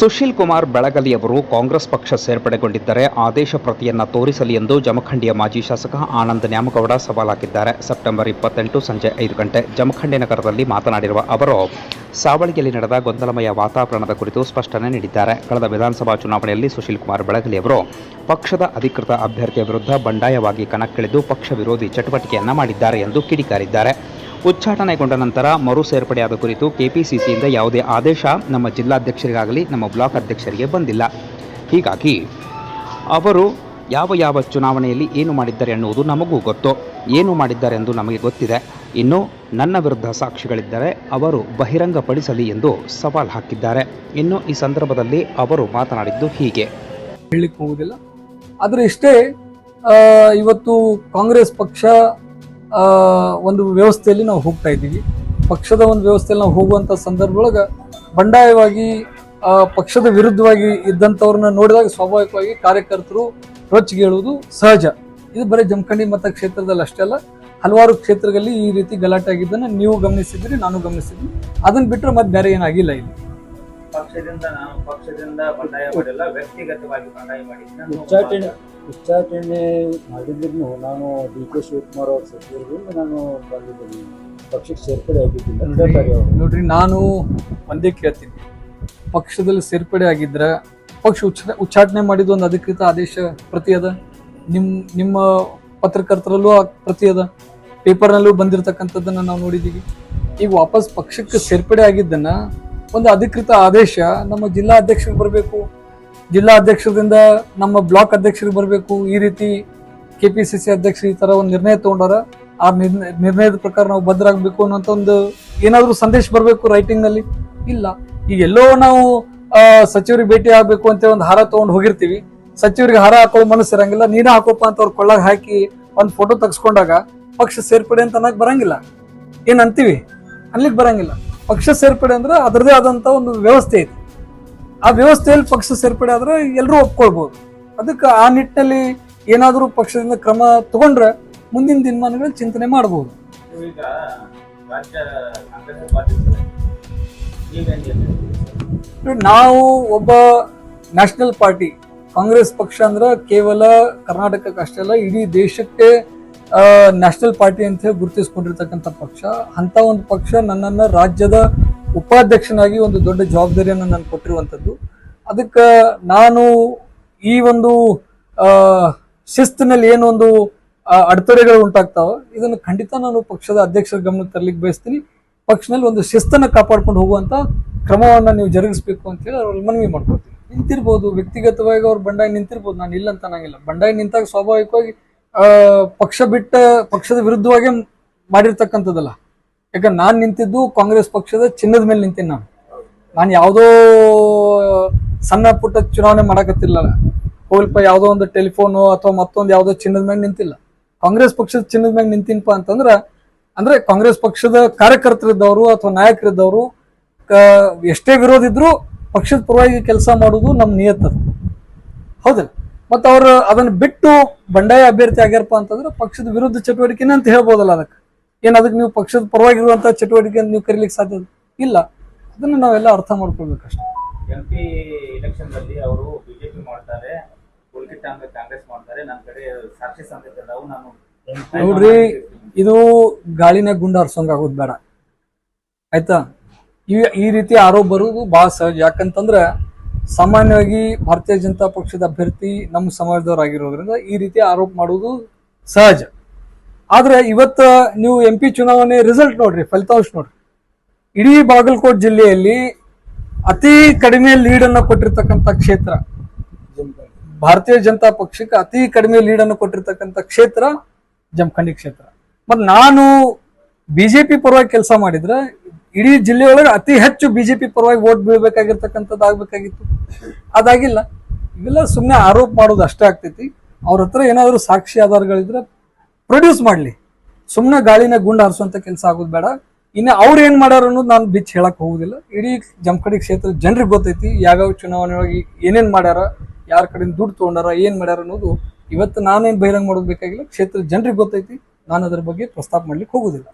ಸುಶೀಲ್ ಕುಮಾರ್ ಬೆಳಗಲಿಯವರು ಕಾಂಗ್ರೆಸ್ ಪಕ್ಷ ಸೇರ್ಪಡೆಗೊಂಡಿದ್ದರೆ ಆದೇಶ ಪ್ರತಿಯನ್ನ ತೋರಿಸಲಿ ಎಂದು ಜಮಖಂಡಿಯ ಮಾಜಿ ಶಾಸಕ ಆನಂದ್ ನ್ಯಾಮಗೌಡ ಸವಾಲಾಕಿದ್ದಾರೆ ಸೆಪ್ಟೆಂಬರ್ ಇಪ್ಪತ್ತೆಂಟು ಸಂಜೆ ಐದು ಗಂಟೆ ಜಮಖಂಡಿ ನಗರದಲ್ಲಿ ಮಾತನಾಡಿರುವ ಅವರು ಸಾವಳಿಯಲ್ಲಿ ನಡೆದ ಗೊಂದಲಮಯ ವಾತಾವರಣದ ಕುರಿತು ಸ್ಪಷ್ಟನೆ ನೀಡಿದ್ದಾರೆ. ಕಳೆದ ವಿಧಾನಸಭಾ ಚುನಾವಣೆಯಲ್ಲಿ ಸುಶೀಲ್ ಕುಮಾರ್ ಬೆಳಗಲಿಯವರು ಪಕ್ಷದ ಅಧಿಕೃತ ಅಭ್ಯರ್ಥಿಯ ವಿರುದ್ಧ ಬಂಡಾಯವಾಗಿ ಕಣಕ್ಕಿಳಿದು ಪಕ್ಷ ವಿರೋಧಿ ಚಟುವಟಿಕೆಯನ್ನ ಮಾಡಿದ್ದಾರೆ ಎಂದು ಕಿಡಿಕಾರಿದ್ದಾರೆ. ಉಚ್ಚಾಟನೆಗೊಂಡ ನಂತರ ಮರು ಸೇರ್ಪಡೆಯಾದ ಕುರಿತು ಕೆಪಿಸಿಸಿಯಿಂದ ಯಾವುದೇ ಆದೇಶ ನಮ್ಮ ಜಿಲ್ಲಾಧ್ಯಕ್ಷರಿಗಾಗಲಿ, ನಮ್ಮ ಬ್ಲಾಕ್ ಅಧ್ಯಕ್ಷರಿಗೆ ಬಂದಿಲ್ಲ. ಹೀಗಾಗಿ ಅವರು ಯಾವ ಯಾವ ಚುನಾವಣೆಯಲ್ಲಿ ಏನು ಮಾಡಿದ್ದಾರೆ ಎನ್ನುವುದು ನಮಗೂ ಗೊತ್ತು. ಏನು ಮಾಡಿದ್ದಾರೆ ಎಂದು ನಮಗೆ ಗೊತ್ತಿದೆ. ಇನ್ನು ನನ್ನ ವಿರುದ್ಧ ಸಾಕ್ಷಿಗಳಿದ್ದರೆ ಅವರು ಬಹಿರಂಗಪಡಿಸಲಿ ಎಂದು ಸವಾಲು ಹಾಕಿದ್ದಾರೆ. ಇನ್ನು ಈ ಸಂದರ್ಭದಲ್ಲಿ ಅವರು ಮಾತನಾಡಿದ್ದು ಹೀಗೆ. ಹೇಳಲಿಕ್ಕೆ ಹೋಗುವುದಿಲ್ಲ. ಆದರೆ ಇಷ್ಟೇ ಇವತ್ತು ಕಾಂಗ್ರೆಸ್ ಪಕ್ಷ ಒಂದು ವ್ಯವಸ್ಥೆಯಲ್ಲಿ ನಾವು ಹೋಗ್ತಾ ಇದ್ದೀವಿ. ಪಕ್ಷದ ಒಂದು ವ್ಯವಸ್ಥೆಯಲ್ಲಿ ನಾವು ಹೋಗುವಂಥ ಸಂದರ್ಭದೊಳಗೆ ಬಂಡಾಯವಾಗಿ ಪಕ್ಷದ ವಿರುದ್ಧವಾಗಿ ಇದ್ದಂಥವ್ರನ್ನ ನೋಡಿದಾಗ ಸ್ವಾಭಾವಿಕವಾಗಿ ಕಾರ್ಯಕರ್ತರು ರೊಚ್ಚಿಗೇಳುವುದು ಸಹಜ. ಇದು ಬರೀ ಜಮಖಂಡಿ ಮತಕ್ಷೇತ್ರದಲ್ಲಿ ಅಷ್ಟೇ ಅಲ್ಲ, ಹಲವಾರು ಕ್ಷೇತ್ರಗಳಲ್ಲಿ ಈ ರೀತಿ ಗಲಾಟೆ ಆಗಿದ್ದನ್ನು ನೀವು ಗಮನಿಸಿದ್ರಿ ನಾನು ಗಮನಿಸಿದ್ವಿ ಅದನ್ನ ಬಿಟ್ಟರೆ ಮತ್ತೆ ಬೇರೆ ಏನಾಗಿಲ್ಲ ಇಲ್ಲಿ. ಪಕ್ಷದಿಂದ ನಾನು ಪಕ್ಷದಿಂದ ಬಂಡಾಯ ಮಾಡಿಲ್ಲ ವ್ಯಕ್ತಿಗತವಾಗಿ ಬಂಡಾಯ ಮಾಡಿ ಉಚ್ಚಾಟನೆ ಉಚ್ಚಾಟನೆ ಮಾಡಿದ್ರು ನಾನು ಡಿ ಕೆ ಶಿವಕುಮಾರ್ ಅವ್ರ ಸಚಿವರಿಂದ ನಾನು ಬಂದಿದ್ದೀನಿ. ಪಕ್ಷಕ್ಕೆ ಸೇರ್ಪಡೆ ಆಗಿದ್ದೀನಿ ನೋಡ್ರಿ ನಾನು ಒಂದೇ ಕೇಳ್ತೀನಿ. ಪಕ್ಷದಲ್ಲಿ ಸೇರ್ಪಡೆ ಆಗಿದ್ರೆ ಪಕ್ಷ ಉಚ್ಚ ಉಚ್ಚಾಟನೆ ಮಾಡಿದ ಒಂದು ಅಧಿಕೃತ ಆದೇಶ ಪ್ರತಿ ಅದ? ನಿಮ್ಮ ನಿಮ್ಮ ಪತ್ರಕರ್ತರಲ್ಲೂ ಪ್ರತಿ ಅದ? ಪೇಪರ್ನಲ್ಲೂ ಬಂದಿರತಕ್ಕಂಥದ್ದನ್ನು ನಾವು ನೋಡಿದ್ದೀವಿ ಈಗ ವಾಪಸ್ ಪಕ್ಷಕ್ಕೆ ಸೇರ್ಪಡೆ ಆಗಿದ್ದನ್ನ ಒಂದು ಅಧಿಕೃತ ಆದೇಶ, ನಮ್ಮ ಜಿಲ್ಲಾ ಅಧ್ಯಕ್ಷರಿಗೆ ಬರಬೇಕು, ಜಿಲ್ಲಾ ಅಧ್ಯಕ್ಷರಿಂದ ನಮ್ಮ ಬ್ಲಾಕ್ ಅಧ್ಯಕ್ಷರಿಗೆ ಬರಬೇಕು. ಈ ರೀತಿ ಕೆ ಪಿ ಸಿ ಸಿ ಅಧ್ಯಕ್ಷರು ಈ ಥರ ಒಂದು ನಿರ್ಣಯ ತಗೊಂಡಾರ, ಆ ನಿರ್ಣಯ, ನಿರ್ಣಯದ ಪ್ರಕಾರ ನಾವು ಬದ್ಧರಾಗಬೇಕು ಅನ್ನೋಂಥ ಒಂದು ಏನಾದರೂ ಸಂದೇಶ ಬರಬೇಕು ರೈಟಿಂಗ್ನಲ್ಲಿ ಇಲ್ಲ. ಈಗ ಎಲ್ಲೋ ನಾವು ಸಚಿವರಿಗೆ ಭೇಟಿ ಆಗಬೇಕು ಅಂತ ಒಂದು ಹಾರ ತೊಗೊಂಡು ಹೋಗಿರ್ತೀವಿ. ಸಚಿವರಿಗೆ ಹಾರ ಹಾಕೋ ಮನಸ್ಸು ಇರಂಗಿಲ್ಲ. ನೀನೇ ಹಾಕೋಪ್ಪ ಅಂತ ಅವ್ರು ಕೊಳ್ಳಾಗ ಹಾಕಿ ಒಂದು ಫೋಟೋ ತೆಗೆಸ್ಕೊಂಡಾಗ ಪಕ್ಷ ಸೇರ್ಪಡೆ ಅಂತ ಅನ್ನೋಕೆ ಬರಂಗಿಲ್ಲ. ಏನು ಅಂತೀವಿ? ಅಲ್ಲಿಗೆ ಬರಂಗಿಲ್ಲ. ಪಕ್ಷ ಸೇರ್ಪಡೆ ಅಂದ್ರೆ ಅದರದೇ ಆದಂತ ಒಂದು ವ್ಯವಸ್ಥೆ ಐತಿ ಆ ವ್ಯವಸ್ಥೆಯಲ್ಲಿ ಪಕ್ಷ ಸೇರ್ಪಡೆ ಆದ್ರೆ ಎಲ್ಲರೂ ಒಪ್ಕೊಳ್ಬಹುದು ಅದಕ್ಕೆ ಆ ನಿಟ್ಟಿನಲ್ಲಿ ಏನಾದರೂ ಪಕ್ಷದಿಂದ ಕ್ರಮ ತಗೊಂಡ್ರೆ ಮುಂದಿನ ದಿನಮಾನಗಳಲ್ಲಿ ಚಿಂತನೆ ಮಾಡಬಹುದು? ನಾವು ಒಬ್ಬ ನ್ಯಾಷನಲ್ ಪಾರ್ಟಿ ಕಾಂಗ್ರೆಸ್ ಪಕ್ಷ ಅಂದ್ರೆ ಕೇವಲ ಕರ್ನಾಟಕಕ್ಕೆ ಅಷ್ಟೇ ಅಲ್ಲ ಇಡೀ ದೇಶಕ್ಕೆ ನ್ಯಾಷನಲ್ ಪಾರ್ಟಿ ಅಂತ ಹೇಳಿ ಗುರುತಿಸ್ಕೊಂಡಿರ್ತಕ್ಕಂಥ ಪಕ್ಷ. ಅಂತ ಒಂದು ಪಕ್ಷ ನನ್ನನ್ನು ರಾಜ್ಯದ ಉಪಾಧ್ಯಕ್ಷನಾಗಿ ಒಂದು ದೊಡ್ಡ ಜವಾಬ್ದಾರಿಯನ್ನು ನಾನು ಕೊಟ್ಟಿರುವಂಥದ್ದು. ಅದಕ್ಕೆ ನಾನು ಈ ಒಂದು ಶಿಸ್ತಿನಲ್ಲಿ ಏನು ಒಂದು ಅಡೆತಡೆಗಳು ಉಂಟಾಗ್ತಾವ, ಇದನ್ನು ಖಂಡಿತ ನಾನು ಪಕ್ಷದ ಅಧ್ಯಕ್ಷರ ಗಮನಕ್ಕೆ ತರಲಿಕ್ಕೆ ಬಯಸ್ತೀನಿ. ಪಕ್ಷದಲ್ಲಿ ಒಂದು ಶಿಸ್ತನ್ನು ಕಾಪಾಡ್ಕೊಂಡು ಹೋಗುವಂತ ಕ್ರಮವನ್ನು ನೀವು ಜರುಗಿಸ್ಬೇಕು ಅಂತ ಹೇಳಿ ಅವ್ರಲ್ಲಿ ಮನವಿ ಮಾಡ್ಕೊಳ್ತೀನಿ. ನಿಂತಿರ್ಬೋದು, ವ್ಯಕ್ತಿಗತವಾಗಿ ಅವ್ರು ಬಂಡಾಯ ನಿಂತಿರ್ಬೋದು ನಾನು ಇಲ್ಲ ಅಂತ ಅನ್ನಂಗಿಲ್ಲ. ಬಂಡಾಯ ನಿಂತಾಗ ಸ್ವಾಭಾವಿಕವಾಗಿ ಪಕ್ಷ ಬಿಟ್ಟ ಪಕ್ಷದ ವಿರುದ್ಧವಾಗಿ ಮಾಡಿರ್ತಕ್ಕಂಥದ್ದಲ್ಲ. ಯಾಕಂದ್ರೆ ನಾನು ನಿಂತಿದ್ದು ಕಾಂಗ್ರೆಸ್ ಪಕ್ಷದ ಚಿನ್ನದ ಮೇಲೆ ನಿಂತೀನಿ ನಾನು. ನಾನು ಯಾವುದೋ ಸಣ್ಣ ಪುಟ್ಟ ಚುನಾವಣೆ ಮಾಡಕತ್ತಿಲ್ಲ ಹೋಗ್ಲಿಪ್ಪ ಯಾವುದೋ ಒಂದು ಟೆಲಿಫೋನು ಅಥವಾ ಮತ್ತೊಂದು ಯಾವುದೋ ಚಿನ್ನದ ಮೇಲೆ ನಿಂತಿಲ್ಲ. ಕಾಂಗ್ರೆಸ್ ಪಕ್ಷದ ಚಿನ್ನದ ಮೇಲೆ ನಿಂತೀನಪ್ಪ ಅಂತಂದ್ರೆ, ಅಂದ್ರೆ ಕಾಂಗ್ರೆಸ್ ಪಕ್ಷದ ಕಾರ್ಯಕರ್ತರಿದ್ದವರು ಅಥವಾ ನಾಯಕರಿದ್ದವರು ಎಷ್ಟೇ ವಿರೋಧ ಇದ್ರೂ ಪಕ್ಷದ ಪರವಾಗಿ ಕೆಲಸ ಮಾಡೋದು ನಮ್ಮ ನಿಯತ್ತದು ಹೌದಿಲ್ಲ? ಮತ್ತೆ ಅವರು ಅದನ್ನ ಬಿಟ್ಟು ಬಂಡಾಯ ಅಭ್ಯರ್ಥಿ ಆಗ್ಯಾರಪ್ಪ ಅಂತಂದ್ರೆ ಪಕ್ಷದ ವಿರುದ್ಧ ಚಟುವಟಿಕೆ ಅಂತ ಹೇಳ್ಬೋದಲ್ಲ ಅದಕ್ಕೆ. ಏನು ಅದಕ್ಕೆ ನೀವು ಪಕ್ಷದ ಪರವಾಗಿರುವಂತ ಚಟುವಟಿಕೆ ಅಂತ ನೀವು ಕರೀಲಿಕ್ಕೆ ಸಾಧ್ಯ ಇಲ್ಲ. ಅದನ್ನ ನಾವೆಲ್ಲ ಅರ್ಥ ಮಾಡ್ಕೊಳ್ಬೇಕಷ್ಟೇ. ಎಂ ಪಿ ಅವರು ಬಿಜೆಪಿ ಮಾಡ್ತಾರೆ ಕಾಂಗ್ರೆಸ್ ಮಾಡ್ತಾರೆ ನನ್ನ ಕಡೆ ಸಾಕ್ಷಿ ಸಂದೇಶ ನಾನು ನೋಡ್ರಿ ಇದು ಗಾಳಿನ ಗುಂಡ ಹರ್ಸಂಗ್ ಆಗೋದು ಬೇಡ. ಆಯ್ತಾ? ಈ ಈ ರೀತಿ ಆರೋಪ ಬರುವುದು ಬಹಳ ಸಹಜ. ಯಾಕಂತಂದ್ರೆ ಸಾಮಾನ್ಯವಾಗಿ ಭಾರತೀಯ ಜನತಾ ಪಕ್ಷದ ಅಭ್ಯರ್ಥಿ ನಮ್ಮ ಸಮಾಜದವರಾಗಿರೋದ್ರಿಂದ ಈ ರೀತಿ ಆರೋಪ ಮಾಡುವುದು ಸಹಜ. ಆದ್ರೆ ಇವತ್ತು ನೀವು ಎಂ ಪಿ ಚುನಾವಣೆ ರಿಸಲ್ಟ್ ನೋಡ್ರಿ, ಫಲಿತಾಂಶ ನೋಡ್ರಿ. ಇಡೀ ಬಾಗಲಕೋಟ್ ಜಿಲ್ಲೆಯಲ್ಲಿ ಅತಿ ಕಡಿಮೆ ಲೀಡ್ ಕೊಟ್ಟಿರ್ತಕ್ಕಂಥ ಕ್ಷೇತ್ರ, ಭಾರತೀಯ ಜನತಾ ಪಕ್ಷಕ್ಕೆ ಅತಿ ಕಡಿಮೆ ಲೀಡ್ ಅನ್ನು ಕೊಟ್ಟಿರ್ತಕ್ಕಂಥ ಕ್ಷೇತ್ರ ಜಮಖಂಡಿ ಕ್ಷೇತ್ರ. ಮತ್ತೆ ನಾನು ಬಿಜೆಪಿ ಪರವಾಗಿ ಕೆಲಸ ಮಾಡಿದ್ರೆ ಇಡೀ ಜಿಲ್ಲೆಯೊಳಗೆ ಅತಿ ಹೆಚ್ಚು ಬಿಜೆಪಿ ಪರವಾಗಿ ವೋಟ್ ಬೀಳ್ಬೇಕಾಗಿರ್ತಕ್ಕಂಥದ್ದು ಆಗ್ಬೇಕಾಗಿತ್ತು ಅದಾಗಿಲ್ಲ. ಇವೆಲ್ಲ ಸುಮ್ಮನೆ ಆರೋಪ ಮಾಡೋದು ಅಷ್ಟೇ ಆಗ್ತೈತಿ. ಅವ್ರ ಹತ್ರ ಏನಾದರೂ ಸಾಕ್ಷಿ ಆಧಾರಗಳಿದ್ರೆ ಪ್ರೊಡ್ಯೂಸ್ ಮಾಡ್ಲಿ. ಸುಮ್ಮನೆ ಗಾಳಿನ ಗುಂಡು ಹಾರಿಸುವಂತ ಕೆಲಸ ಆಗೋದು ಬೇಡ. ಇನ್ನು ಅವ್ರು ಏನು ಮಾಡ್ಯಾರ ಅನ್ನೋದು ನಾನು ಬಿಚ್ ಹೇಳಕ್ಕೆ ಹೋಗುದಿಲ್ಲ. ಇಡೀ ಜಮಖಡಿ ಕ್ಷೇತ್ರದ ಜನರಿಗೆ ಗೊತ್ತೈತಿ, ಯಾವ್ಯಾವ ಚುನಾವಣೆ ಒಳಗೆ ಏನೇನ್ ಮಾಡ್ಯಾರ, ಯಾರ ಕಡೆಯಿಂದ ದುಡ್ಡು ತೊಗೊಂಡಾರ, ಏನು ಮಾಡ್ಯಾರ ಅನ್ನೋದು ಇವತ್ತು ನಾನೇನು ಬಹಿರಂಗ ಮಾಡೋದು ಬೇಕಾಗಿಲ್ಲ. ಕ್ಷೇತ್ರದ ಜನರಿಗೆ ಗೊತ್ತೈತಿ. ನಾನು ಅದ್ರ ಬಗ್ಗೆ ಪ್ರಸ್ತಾಪ ಮಾಡ್ಲಿಕ್ಕೆ ಹೋಗುದಿಲ್ಲ.